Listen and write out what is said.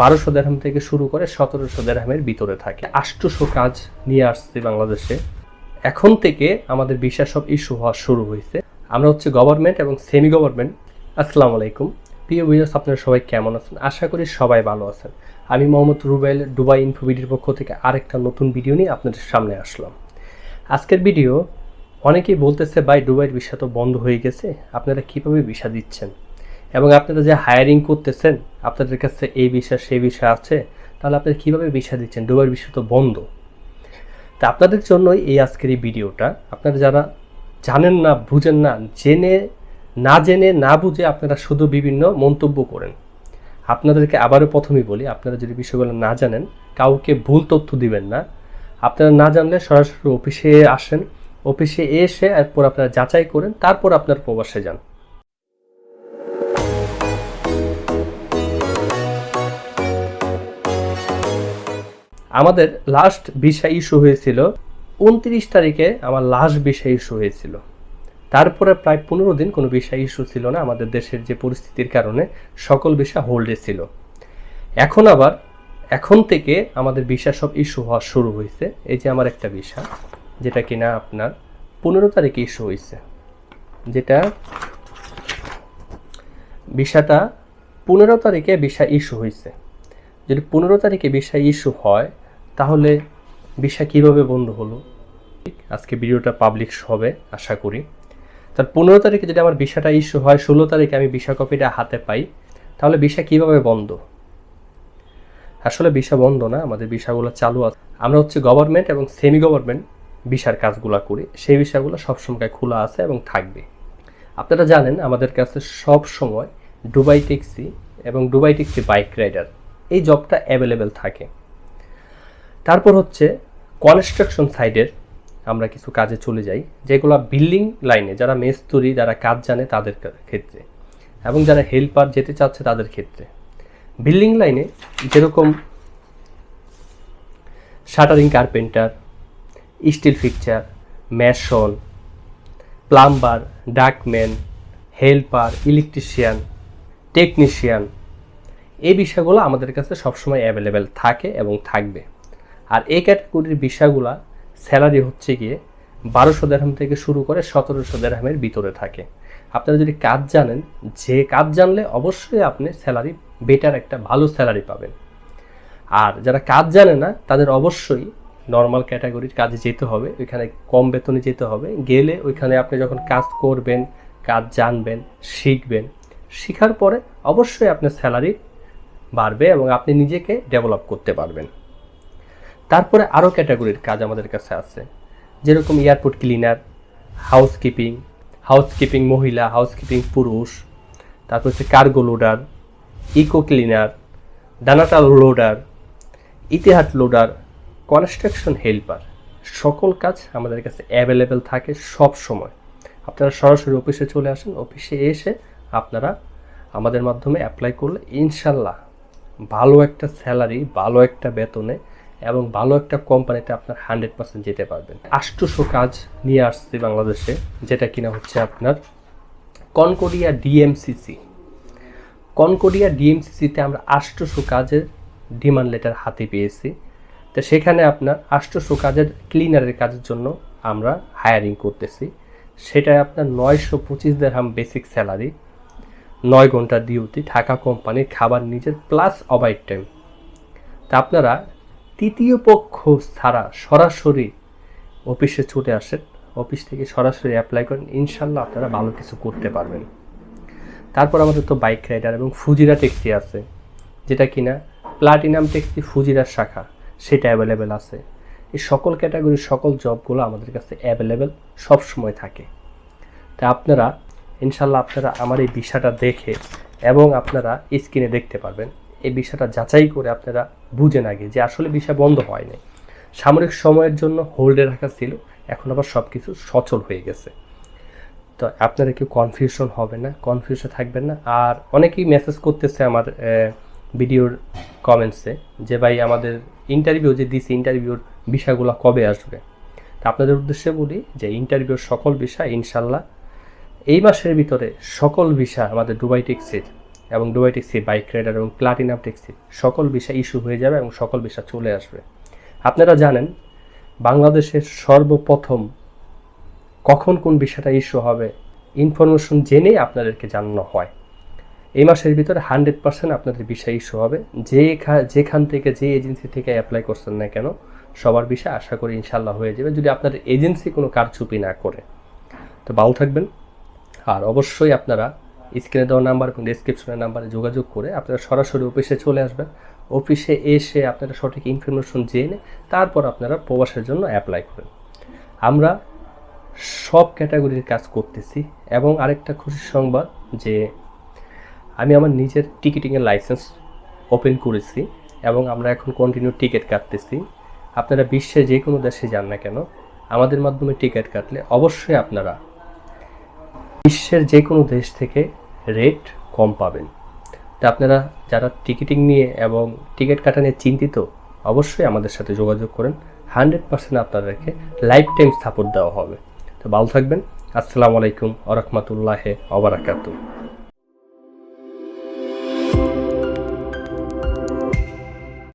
বারোশো দেড়হাম থেকে শুরু করে সতেরোশো দেড়হামের ভিতরে থাকে। আষ্টশো কাজ নিয়ে আসছে বাংলাদেশে। এখন থেকে আমাদের ভিসা সব ইস্যু হওয়া শুরু হয়েছে। আমরা হচ্ছে গভর্নমেন্ট এবং সেমি গভর্নমেন্ট আসসালামু আলাইকুম। প্রিয় ভিউয়ার্স আপনারা সবাই কেমন আছেন? আশা করি সবাই ভালো আছেন। আমি মোহাম্মদ রুবেল, দুবাই ইনফোভিডির পক্ষ থেকে আরেকটা নতুন ভিডিও নিয়ে আপনাদের সামনে আসলাম। আজকের ভিডিও অনেকেই বলতেছে, ভাই, দুবাইয়ের ভিসা তো বন্ধ হয়ে গেছে। আপনারা কীভাবে ভিসা দিচ্ছেন? এবং আপনারা যে হায়ারিং করতেছেন, আপনাদের কাছে এই বিষয় সেই বিষয় আছে, তাহলে আপনারা কীভাবে বিষয় দিচ্ছেন? দুবাইয়ের ভিসা তো বন্ধ। তা আপনাদের জন্যই এই আজকের এই ভিডিওটা। আপনারা যারা জানেন না, বুঝেন না, জেনে না জেনে, না বুঝে আপনারা শুধু বিভিন্ন মন্তব্য করেন। আপনাদেরকে আবারও প্রথমেই বলি, আপনারা যদি বিষয়গুলো না জানেন, কাউকে ভুল তথ্য দিবেন না। আপনারা না জানলে সরাসরি অফিসে আসেন। অফিসে এসে এরপর আপনারা যাচাই করেন, তারপর আপনার প্রবাসে যান। আমাদের লাস্ট ভিসা ইস্যু হয়েছিল, উনত্রিশ তারিখে আমার লাস্ট ভিসা ইস্যু হয়েছিল। তারপরে প্রায় পনেরো দিন কোনো ভিসা ইস্যু ছিল না, আমাদের দেশের যে পরিস্থিতির কারণে সকল ভিসা হোল্ডে ছিল। এখন আবার, এখন থেকে আমাদের ভিসা সব ইস্যু হওয়া শুরু হয়েছে। এই যে আমার একটা ভিসা যেটা কিনা আপনার পনেরো তারিখে ইস্যু হয়েছে। যেটা ভিসাটা পনেরো তারিখে ভিসা ইস্যু হয়েছে। যদি পনেরো তারিখে ভিসা ইস্যু হয় তাহলে ভিসা কীভাবে বন্ধ হলো? আজকে ভিডিওটা পাবলিশ হবে, আশা করি। তার পনেরো তারিখে যদি আমার ভিসাটা ইস্যু হয়, ষোলো তারিখে আমি ভিসা কপিটা হাতে পাই, তাহলে ভিসা কীভাবে বন্ধ? আসলে ভিসা বন্ধ না, আমাদের ভিসাগুলো চালু আছে। আমরা হচ্ছে গভর্নমেন্ট এবং সেমি গভর্নমেন্ট ভিসার কাজগুলো করি। সেই ভিসাগুলো সবসময় খোলা আছে এবং থাকবে। আপনারা জানেন, আমাদের কাছে সব সময় দুবাই ট্যাক্সি এবং ডুবাই ট্যাক্সি বাইক রাইডার এই জবটা অ্যাভেলেবেল থাকে। তারপর হচ্ছে কনস্ট্রাকশন সাইডের আমরা কিছু কাজে চলে যাই, যেগুলো বিল্ডিং লাইনে যারা মেস্তুরি, যারা কাজ জানে তাদের ক্ষেত্রে এবং যারা হেল্পার যেতে চাচ্ছে তাদের ক্ষেত্রে। বিল্ডিং লাইনে যেরকম shuttering carpenter steel fixture mason plumber duct man helper electrician technician এই বিষয়গুলো আমাদের কাছে সবসময় অ্যাভেলেবেল থাকে এবং থাকবে। আর এই ক্যাটাগরির বিষয়গুলো স্যালারি হচ্ছে গিয়ে বারোশো দেড়হাম থেকে শুরু করে সতেরোশো দেড়হামের ভিতরে থাকে। আপনারা যদি কাজ জানেন, যে কাজ জানলে অবশ্যই আপনি স্যালারি বেটার একটা ভালো স্যালারি পাবেন। আর যারা কাজ জানে না, তাদের অবশ্যই নর্মাল ক্যাটাগরির কাজে যেতে হবে। ওইখানে কম বেতনে যেতে হবে। গেলে ওইখানে আপনি যখন কাজ করবেন, কাজ জানবেন, শিখবেন, শেখার পরে অবশ্যই আপনার স্যালারি বাড়বে এবং আপনি নিজেকে ডেভেলপ করতে পারবেন। তারপরে আরও ক্যাটাগরির কাজ আমাদের কাছে আছে। যেরকম এয়ারপোর্ট ক্লিনার, হাউসকিপিং হাউসকিপিং মহিলা, হাউসকিপিং পুরুষ, তারপর হচ্ছে কার্গো লোডার, ইকো ক্লিনার ডানাটাল লোডার ইতিহাট লোডার, কনস্ট্রাকশন হেল্পার। সকল কাজ আমাদের কাছে অ্যাভেলেবেল থাকে সব সময়। আপনারা সরাসরি অফিসে চলে আসেন, অফিসে এসে আপনারা আমাদের মাধ্যমে অ্যাপ্লাই করলে ইনশাল্লাহ ভালো একটা স্যালারি ভালো একটা বেতনে এবং ভালো একটা কোম্পানিতে আপনার হান্ড্রেড পার্সেন্ট যেতে পারবেন। আষ্টশো কাজ নিয়ে আসছে বাংলাদেশে, যেটা কিনা হচ্ছে আপনার কনকোডিয়া ডিএমসিসি। কনকোডিয়া ডিএমসিসিতে আমরা আষ্টশো কাজের ডিমান্ড লেটার হাতে পেয়েছি। তো সেখানে আপনার আষ্টশো কাজের ক্লিনারের কাজের জন্য আমরা হায়ারিং করতেছি। সেটা আপনার নয়শো পঁচিশ দেড়হাম বেসিক স্যালারি, নয় ঘণ্টা ডিউটি, ঢাকা কোম্পানির খাবার নিজের প্লাস ওভার টাইম। তা আপনারা তৃতীয় পক্ষ ছাড়া সরাসরি অফিসে ছুটে আসেন। অফিস থেকে সরাসরি অ্যাপ্লাই করেন। ইনশাল্লাহ আপনারা ভালো কিছু করতে পারবেন। তারপর আমাদের তো বাইক রাইডার এবং ফুজিরা ট্যাক্সি আছে। যেটা কিনা প্লাটিনাম ট্যাক্সি ফুজিরার শাখা, সেটা অ্যাভেলেবেল আছে। এই সকল ক্যাটাগরির সকল জবগুলো আমাদের কাছে অ্যাভেলেবেল সবসময় থাকে। তা আপনারা ইনশাল্লাহ আপনারা আমার এই বিষয়টা দেখে এবং আপনারা স্ক্রিনে দেখতে পারবেন। এই বিষয়টা যাচাই করে আপনারা বুঝেন আগে যে আসলে বিষয় বন্ধ হয়নি। সামরিক সময়ের জন্য হোল্ডে রাখা ছিল, এখন আবার সব কিছু সচল হয়ে গেছে। তো আপনারা কেউ কনফিউশন হবে না কনফিউশন থাকবেন না। আর অনেকেই মেসেজ করতেছে আমার ভিডিওর কমেন্টসে যে, ভাই, আমাদের ইন্টারভিউ যে দিছে ইন্টারভিউর বিষয়গুলো কবে আসবে? তা আপনাদের উদ্দেশ্যে বলি যে ইন্টারভিউর সকল বিষয় ইনশাল্লাহ এই মাসের ভিতরে সকল বিষয় আমাদের টেক্সির এবং দুবাই ট্যাক্সি বাইক রাইডার এবং প্লাটিনাম ট্যাক্সি সকল বিষয় ইস্যু হয়ে যাবে এবং সকল বিষয় চলে আসবে। আপনারা জানেন, বাংলাদেশের সর্বপ্রথম কখন কোন বিষয়টা ইস্যু হবে, ইনফরমেশন জেনেই আপনাদেরকে জানানো হয়। এই মাসের ভিতরে হান্ড্রেড পার্সেন্ট আপনাদের বিষয় ইস্যু হবে। যে যেখান থেকে যে এজেন্সি থেকে অ্যাপ্লাই করছেন না কেন, সবার বিষয় আশা করি ইনশাল্লাহ হয়ে যাবে। যদি আপনাদের এজেন্সি কোনো কারচুপি না করে। তো ভালো থাকবেন। আর অবশ্যই আপনারা স্ক্রিনে দেওয়া নাম্বার এবং ডিসক্রিপশনের নাম্বারে যোগাযোগ করে আপনারা সরাসরি অফিসে চলে আসবেন। অফিসে এসে আপনারা সঠিক ইনফরমেশন জেনে তারপর আপনারা প্রবাসের জন্য অ্যাপ্লাই করেন আমরা সব ক্যাটাগরির কাজ করতেছি এবং আরেকটা খুশির সংবাদ যে আমি আমার নিজের টিকিটিংয়ের লাইসেন্স ওপেন করেছি এবং আমরা এখন কন্টিনিউ টিকিট কাটতেছি। আপনারা বিশ্বের যে কোনো দেশে যান না কেন, আমাদের মাধ্যমে টিকিট কাটলে অবশ্যই আপনারা বিশ্বের যে কোনো দেশ থেকে রেট কম পাবেন। তা আপনারা যারা টিকিটিং নিয়ে এবং টিকিট কাটা নিয়ে চিন্তিত, অবশ্যই আমাদের সাথে যোগাযোগ করেন। হান্ড্রেড পার্সেন্ট আপনাদেরকে লাইফ টাইম সাপোর্ট দেওয়া হবে। তো ভালো থাকবেন। আসসালামু আলাইকুম আরহামতুল্লাহ রহমতুল্লাহ অবরাকাতু